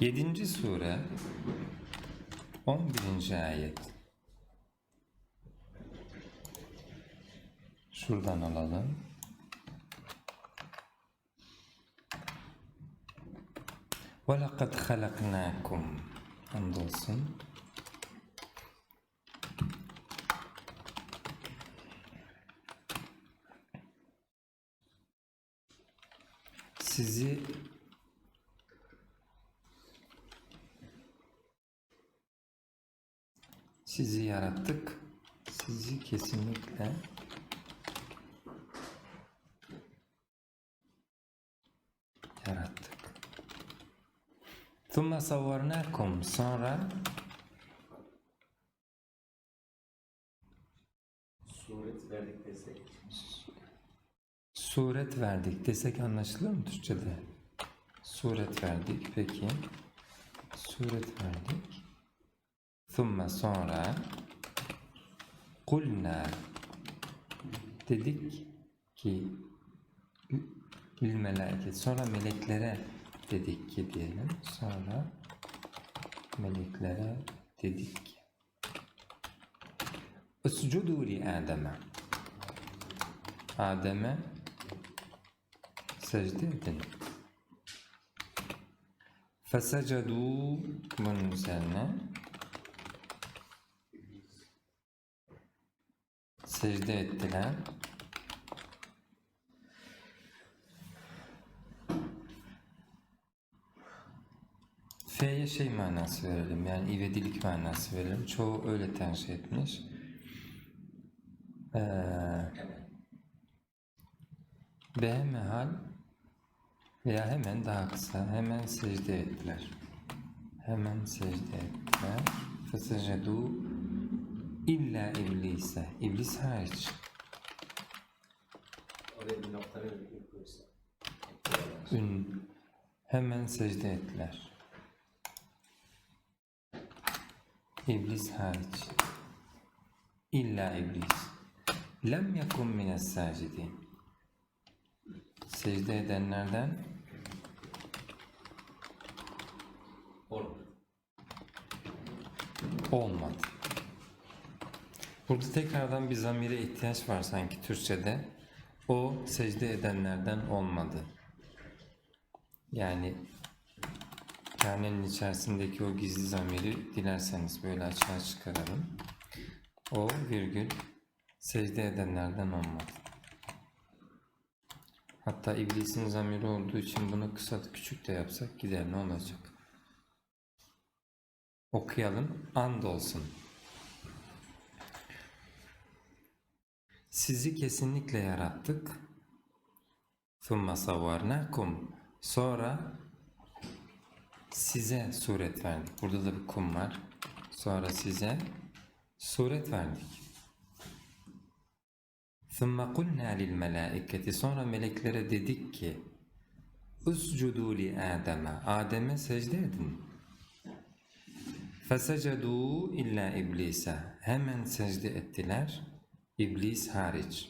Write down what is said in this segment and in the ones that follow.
7. sure 11. ayet. Şuradan alalım. وَلَقَدْ خَلَقْنَاكُمْ Hamdolsun. Sizi sizi yarattık. Sizi kesinlikle yarattık. Thumma savvarnakum sonra suret verdik desek suret verdik desek anlaşılır mı Türkçe'de? Suret verdik peki. Suret verdik. ثُمَّ sonra kulna dedik ki lil sonra meleklere dedik ki diyelim sonra meleklere dedik ki Uscudu li Adem'e Adem'e secde edin. Fesecedû bunun üzerine secde ettiler. F'ye şey manası verelim yani ivedilik manası verelim. Çoğu öyle tercih etmiş. Ee, B mehal veya hemen daha kısa hemen secde ettiler. Hemen secde ettiler. Fesecedu illa iblise. İblis hariç. Oraya bir nokta. Ün, hemen secde ettiler. İblis hariç. İlla iblis. Lem yakun mines sacidin. Secde edenlerden Orada. olmadı. Burada tekrardan bir zamire ihtiyaç var sanki Türkçe'de. O secde edenlerden olmadı. Yani kânenin içerisindeki o gizli zamiri dilerseniz böyle açığa çıkaralım. O virgül secde edenlerden olmadı. Hatta iblisin zamiri olduğu için bunu kısa küçük de yapsak gider ne olacak? Okuyalım. And olsun. Sizi kesinlikle yarattık. ثُمَّ صَوَّرْنَاكُمْ Sonra size suret verdik. Burada da bir kum var. Sonra size suret verdik. ثُمَّ قُلْنَا لِلْمَلَائِكَةِ Sonra meleklere dedik ki اُسْجُدُوا لِآدَمَ Adem'e secde edin. Fesecedû illa iblise. Hemen secde ettiler. İblis hariç.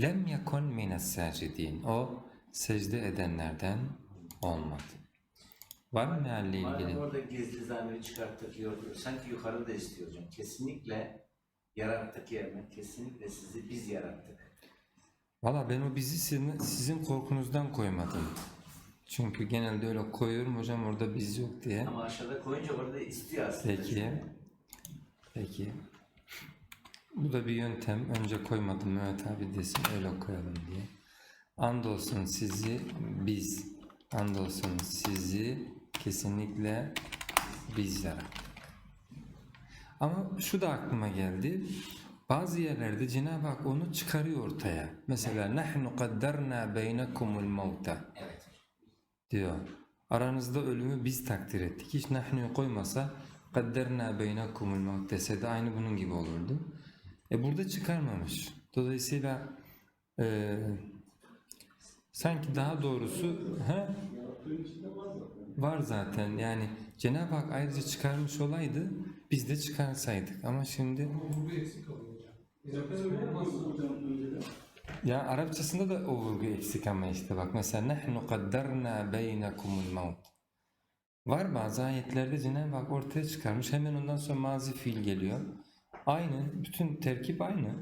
Lem yakun mines sacidin. O secde edenlerden olmadı. Var mı mealle Madem ilgili? orada gizli zamiri çıkarttık yor- sanki yukarıda istiyor hocam. Kesinlikle yarattık yerine kesinlikle sizi biz yarattık. Valla ben o bizi sizin, sizin korkunuzdan koymadım. Çünkü genelde öyle koyuyorum hocam orada biz yok diye. Ama aşağıda koyunca orada istiyor aslında. Peki. Peki. Bu da bir yöntem. Önce koymadım Mehmet abi desin öyle koyalım diye. Andolsun sizi biz, andolsun sizi kesinlikle biz yarattık. Ama şu da aklıma geldi. Bazı yerlerde Cenab-ı Hak onu çıkarıyor ortaya. Mesela nahnu kaddarna beynekumul mevta diyor. Aranızda ölümü biz takdir ettik. Hiç nahnu'yu koymasa kadderna beynekumul mevt dese de aynı bunun gibi olurdu. E burada çıkarmamış. Dolayısıyla e, sanki daha doğrusu he, var zaten. Yani Cenab-ı Hak ayrıca çıkarmış olaydı biz de çıkarsaydık. Ama şimdi ya Arapçasında da o vurgu eksik ama işte bak mesela nahnu kadderna beynekumul mevt. Var bazı ayetlerde Cenab-ı Hak ortaya çıkarmış. Hemen ondan sonra mazi fiil geliyor. Aynı. Bütün terkip aynı.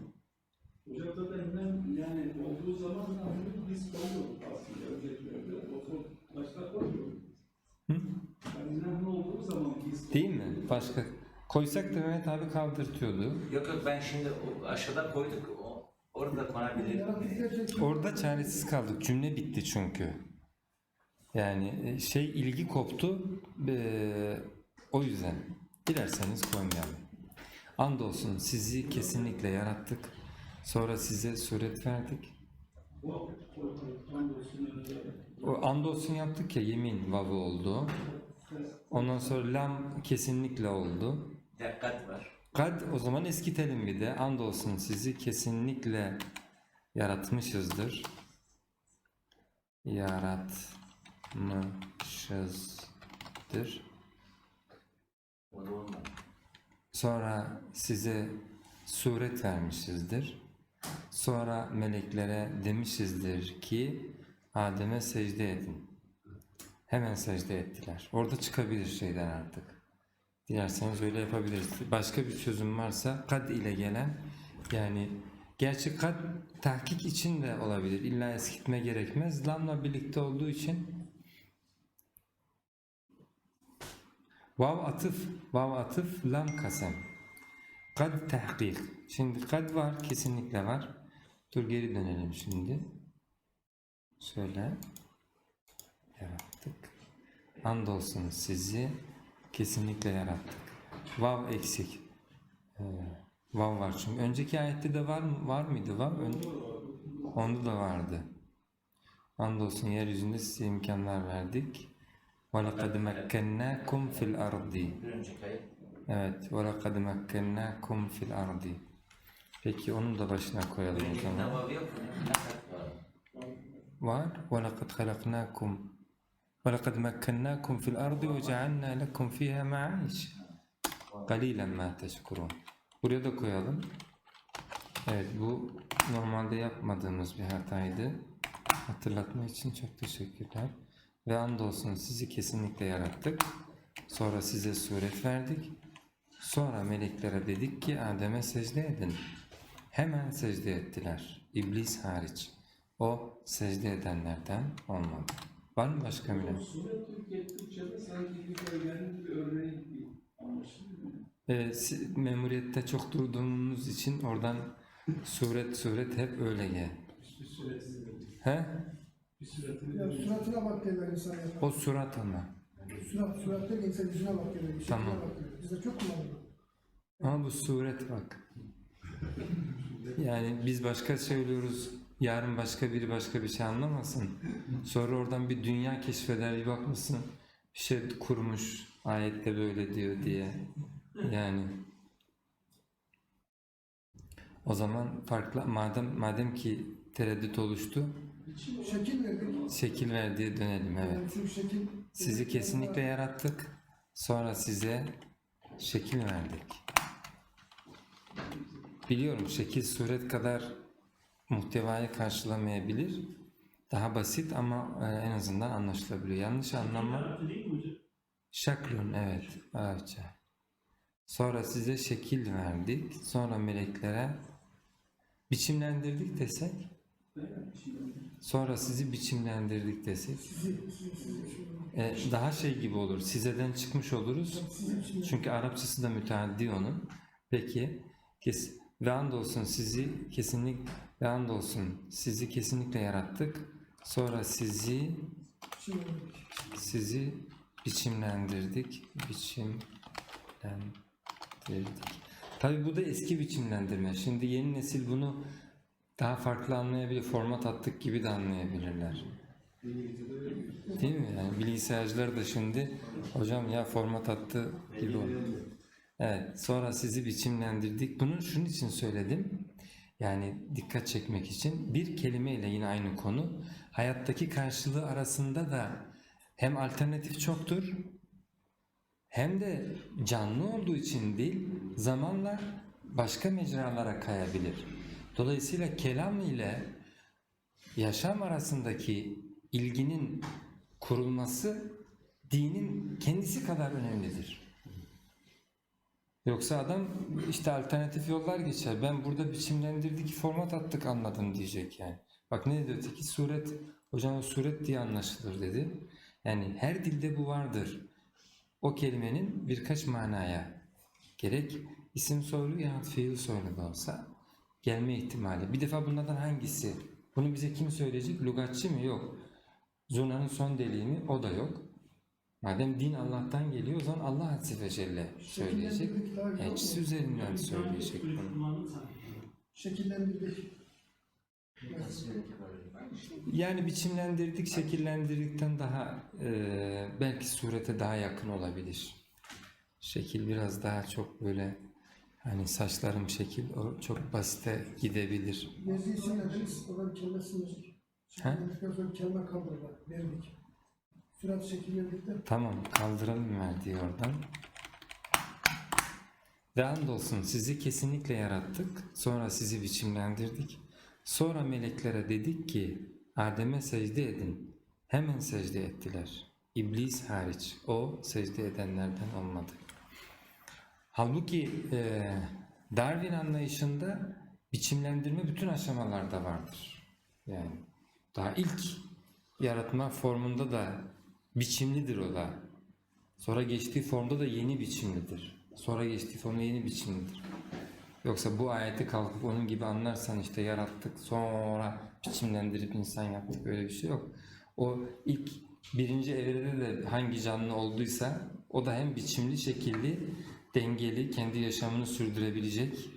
Hocam zaten ben yani olduğu zaman? Biz koyuyorduk aslında özetlerde. O zaman başta koyuyorduk. Hı? Yani önemli olduğu zaman biz Değil mi? Başka. Koysak da Mehmet abi kaldırtıyordu. Yok yok ben şimdi o aşağıda koyduk. O, orada konabilir. Orada çaresiz kaldık. Cümle bitti çünkü. Yani e, şey ilgi koptu. Eee, o yüzden. Dilerseniz koymayalım. Andolsun sizi kesinlikle yarattık. Sonra size suret verdik. O andolsun yaptık ya yemin vavı oldu. Ondan sonra lam kesinlikle oldu. Dikkat var. Kad o zaman eskitelim bir de. Andolsun sizi kesinlikle yaratmışızdır. Yaratmışızdır. O da olmadı. Sonra size suret vermişizdir. Sonra meleklere demişizdir ki Adem'e secde edin. Hemen secde ettiler. Orada çıkabilir şeyden artık. Dilerseniz öyle yapabiliriz. Başka bir çözüm varsa kad ile gelen yani gerçi kad tahkik için de olabilir. İlla eskitme gerekmez. Lamla birlikte olduğu için Vav atıf, vav atıf, lam kasem. Kad tahkik. Şimdi kad var, kesinlikle var. Dur geri dönelim şimdi. Şöyle. Yarattık. Andolsun sizi kesinlikle yarattık. Vav eksik. Ee, vav var çünkü. Önceki ayette de var? Var mıydı vav? Ön... Onda da vardı. Andolsun yeryüzünde size imkanlar verdik. وَلَقَدْ مَكَّنَّاكُمْ فِي الْأَرْضِ Bir önceki ayet. Evet. وَلَقَدْ مَكَّنَّاكُمْ فِي الْأَرْضِ Peki onun da başına koyalım o Önceki zaman. navavi yok mu? Ne kadar var? var وَلَقَدْ خَلَقْنَاكُمْ وَلَقَدْ مَكَّنَّاكُمْ فِي الْأَرْضِ وَجَعَلْنَا لَكُمْ فِيهَا مَعَيِشْ قَلِيلًا مَا تَشْكُرُونَ Buraya da koyalım. Evet bu normalde yapmadığımız bir hataydı. Hatırlatma için çok teşekkürler. Ve andolsun sizi kesinlikle yarattık. Sonra size suret verdik. Sonra meleklere dedik ki Adem'e secde edin. Hemen secde ettiler. İblis hariç. O secde edenlerden olmadı. Var mı başka bir? Ee, memuriyette çok durduğumuz için oradan suret suret hep öyle de He? Bir suretini Ya suratına bak derler insan yapar. O surat ama. Surat, surat derken insan yüzüne bak derler. Tamam. bak. Bizde çok kullanılıyor. Ama bu suret bak. Yani biz başka söylüyoruz. Yarın başka biri başka bir şey anlamasın. Sonra oradan bir dünya keşfeder bir bakmışsın. Bir şey kurmuş. Ayette böyle diyor diye. Yani o zaman farklı madem madem ki tereddüt oluştu Şekil verdik. şekil verdiğe dönelim evet. Yani çünkü şekil... Sizi kesinlikle yarattık. Sonra size şekil verdik. Biliyorum şekil suret kadar muhtevayı karşılamayabilir. Daha basit ama e, en azından anlaşılabiliyor. Yanlış anlama. Şaklun evet. Arapça. Sonra size şekil verdik. Sonra meleklere biçimlendirdik desek. Sonra sizi biçimlendirdik desek. E, daha şey gibi olur. Sizeden çıkmış oluruz. Çünkü Arapçası da müteaddi onun. Peki kes ve andolsun sizi kesinlik ve andolsun sizi kesinlikle yarattık. Sonra sizi sizi biçimlendirdik. Biçimlendirdik. Tabii bu da eski biçimlendirme. Şimdi yeni nesil bunu daha farklı anlayabilir. Format attık gibi de anlayabilirler. Değil mi? Yani bilgisayarcılar da şimdi hocam ya format attı gibi oluyor. Evet, sonra sizi biçimlendirdik. Bunu şunun için söyledim. Yani dikkat çekmek için bir kelimeyle yine aynı konu. Hayattaki karşılığı arasında da hem alternatif çoktur hem de canlı olduğu için değil zamanla başka mecralara kayabilir. Dolayısıyla kelam ile yaşam arasındaki ilginin kurulması dinin kendisi kadar önemlidir. Yoksa adam işte alternatif yollar geçer. Ben burada biçimlendirdik, format attık anladım diyecek yani. Bak ne dedi öteki? Suret, hocam o suret diye anlaşılır dedi. Yani her dilde bu vardır. O kelimenin birkaç manaya gerek isim soylu ya fiil soylu da olsa gelme ihtimali. Bir defa bunlardan hangisi? Bunu bize kim söyleyecek? Lugatçı mı? Yok. Zurnanın son deliği mi? O da yok. Madem din Allah'tan geliyor o zaman Allah Azze ve Celle söyleyecek. Elçisi üzerinden söyleyecek bunu. Şekillendirdik. Yani biçimlendirdik, şekillendirdikten daha e, belki surete daha yakın olabilir. Şekil biraz daha çok böyle hani saçlarım şekil o çok basite gidebilir. Verdiği isim nedeniz olan kelime sınır. Şekillendikten sonra kelime kaldırırlar. Verdik. Sürat şekillendikten Tamam kaldıralım verdiği oradan. Ve andolsun sizi kesinlikle yarattık. Sonra sizi biçimlendirdik. Sonra meleklere dedik ki Adem'e secde edin. Hemen secde ettiler. İblis hariç. O secde edenlerden olmadı. Halbuki e, Darwin anlayışında biçimlendirme bütün aşamalarda vardır. Yani daha ilk yaratma formunda da biçimlidir o da. Sonra geçtiği formda da yeni biçimlidir. Sonra geçtiği formda yeni biçimlidir. Yoksa bu ayeti kalkıp onun gibi anlarsan işte yarattık sonra biçimlendirip insan yaptık öyle bir şey yok. O ilk birinci evrede de hangi canlı olduysa o da hem biçimli, şekilli, dengeli, kendi yaşamını sürdürebilecek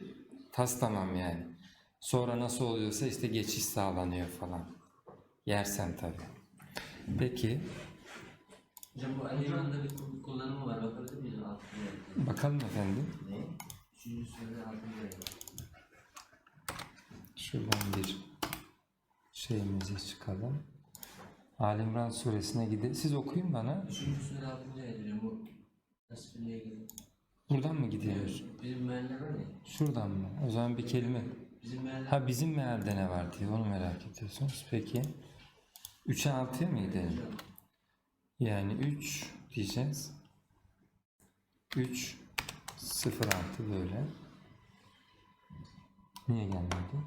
tas tamam yani. Sonra nasıl oluyorsa işte geçiş sağlanıyor falan. Yersen tabii. Peki Hocam bu Ali İmran'da bir kullanımı var. Bakabilir miyiz? Altında. bakalım efendim. Ne? Üçüncü sürede altında. Şuradan bir şeyimize çıkalım. Ali İmran suresine gidelim. Siz okuyun bana. Üçüncü altında yer hocam. Bu tasvirle ilgili. Buradan mı gidiyoruz? Bizim mealler var ya. Şuradan mı? O zaman bir kelime. Bizim mealler Ha bizim mealde ne var diye onu merak ediyorsunuz. Peki. 3'e 6'ya mı gidelim? Yani 3 diyeceğiz. 3 0 6 böyle. Niye gelmedi?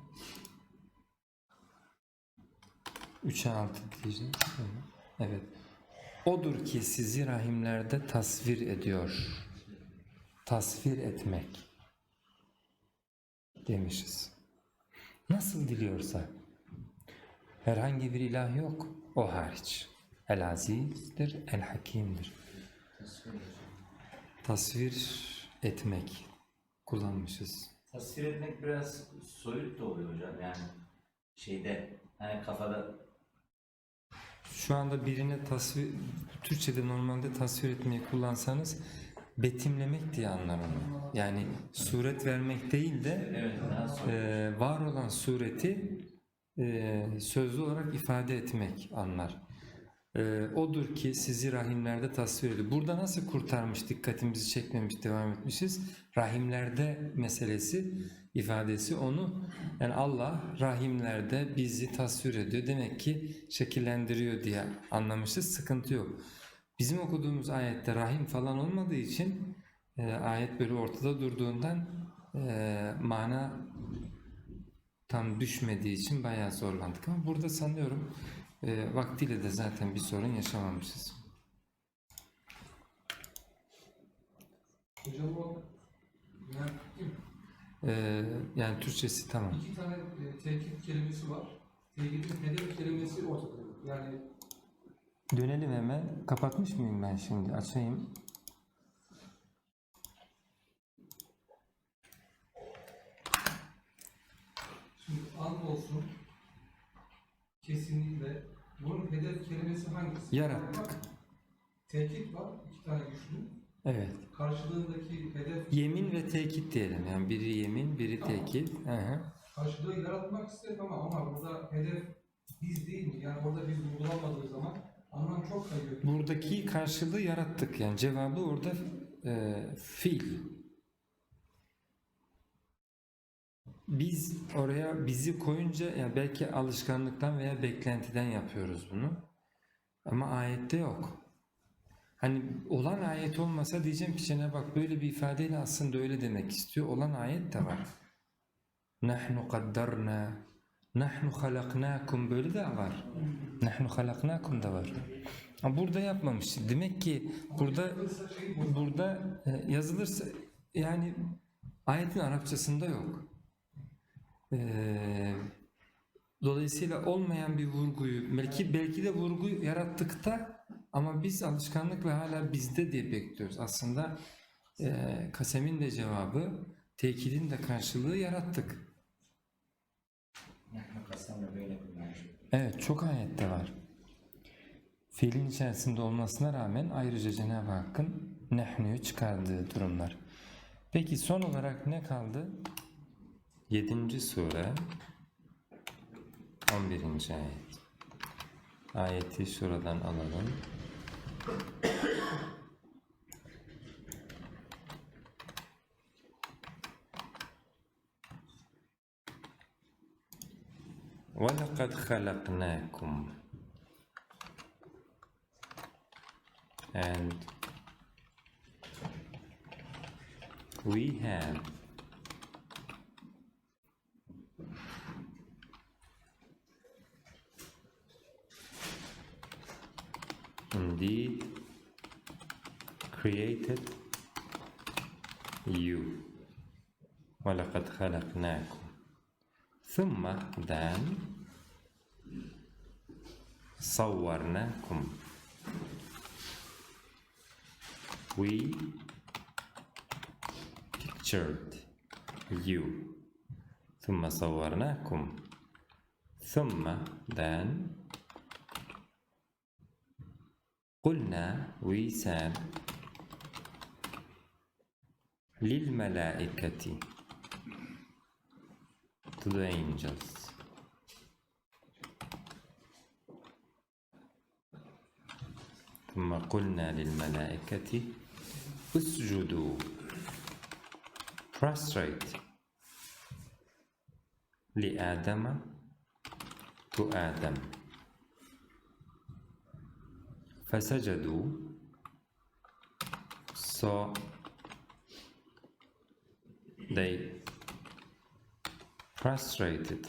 3'e 6 diyeceğiz. Böyle. Evet. Odur ki sizi rahimlerde tasvir ediyor. Tasvir etmek demişiz. Nasıl diliyorsa. Herhangi bir ilah yok. O hariç. El azizdir, el hakimdir. tasvir. Tasvir etmek kullanmışız. Tasvir etmek biraz soyut da oluyor hocam yani şeyde hani kafada Şu anda birine tasvir, Türkçe'de normalde tasvir etmeyi kullansanız betimlemek diye anlar onu. Yani suret vermek değil de evet e, var olan sureti e, sözlü olarak ifade etmek anlar. E, odur ki sizi rahimlerde tasvir ediyor. Burada nasıl kurtarmış, dikkatimizi çekmemiş, devam etmişiz. Rahimlerde meselesi, ifadesi onu, yani Allah rahimlerde bizi tasvir ediyor. Demek ki şekillendiriyor diye anlamışız, sıkıntı yok. Bizim okuduğumuz ayette rahim falan olmadığı için e, ayet böyle ortada durduğundan e, mana tam düşmediği için bayağı zorlandık ama burada sanıyorum e, vaktiyle de zaten bir sorun yaşamamışız. Hocam o yani E, yani Türkçesi tamam. iki tane e, tehdit kelimesi var. Tehditin hedef kelimesi ortada. Yani Dönelim hemen. Kapatmış mıyım ben şimdi? Açayım. şimdi and olsun kesinlikle bunun hedef kelimesi hangisi? Yarattık. Tehdit var. iki tane güçlü. Evet. Karşılığındaki hedef Yemin ve tekit diyelim. Yani biri yemin, biri tekit. Hı hı. karşılığı yaratmak istedim ama ama burada hedef biz değil mi? Yani orada biz vurgulamadığı zaman anlam çok kayıyor. Buradaki karşılığı yarattık. Yani cevabı orada e, fiil. Biz oraya bizi koyunca yani belki alışkanlıktan veya beklentiden yapıyoruz bunu. Ama ayette yok. Hani olan ayet olmasa diyeceğim ki Cenab-ı Hak böyle bir ifadeyle aslında öyle demek istiyor. Olan ayet de var. Nahnu kaddarna Nahnu halaknakum böyle de var. Nahnu halaknakum da var. Ama burada yapmamış. Demek ki burada burada e, yazılırsa yani ayetin Arapçasında yok. Ee, dolayısıyla olmayan bir vurguyu belki belki de vurgu yarattıkta ama biz alışkanlıkla hala bizde diye bekliyoruz. Aslında e, kasemin de cevabı tekidin de karşılığı yarattık. Kasamla böyle kullanmış. Evet çok ayette var. Fiilin içerisinde olmasına rağmen ayrıca Cenab-ı Hakk'ın nehnu'yu çıkardığı durumlar. Peki son olarak ne kaldı? 7. sure 11. ayet. Ayeti şuradan alalım. وَلَقَدْ خَلَقْنَاكُمْ And we have indeed created you ولقد خلقناكم ثم then صورناكم we pictured you ثم صورناكم ثم then قلنا we said للملائكة to the angels ثم قلنا للملائكة اسجدوا. Prostrate. لآدم to آدم فسجدوا. so they prostrated.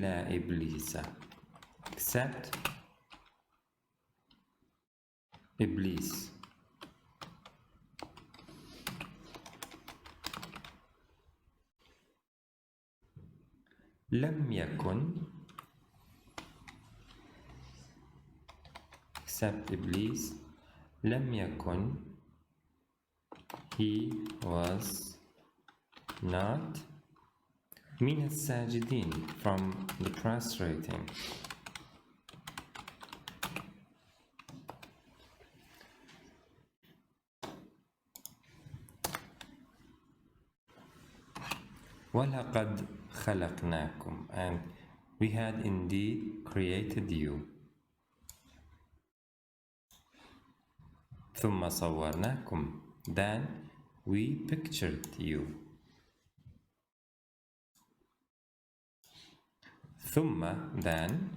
إلا إبليس except إبليس لم يكن except إبليس لم يكن he was not من الساجدين from the prostrating وَلَقَدْ خَلَقْنَاكُمْ And we had indeed created you. ثُمَّ صَوَّرْنَاكُمْ Then we pictured you. ثُمَّ Then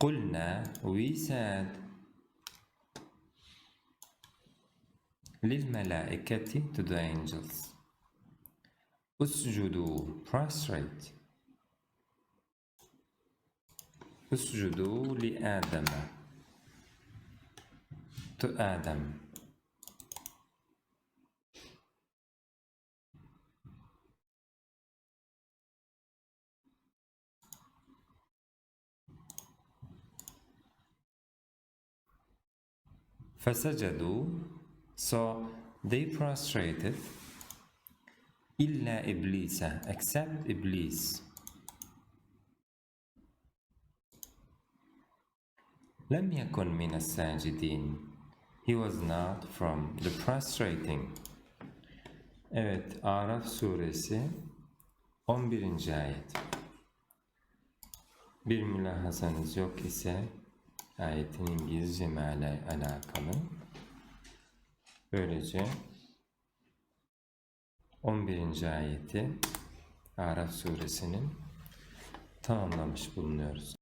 قُلْنَا We said للملائكة to the angels اسجدوا prostrate اسجدوا لآدم to Adam فسجدوا so they prostrated إلا إبليس except إبليس لم يكن من الساجدين he was not from the prostrating Evet Araf suresi 11. ayet Bir mülahazanız yok ise ayetin İngilizce meali alakalı böylece 11. ayeti Araf suresinin tamamlamış bulunuyoruz.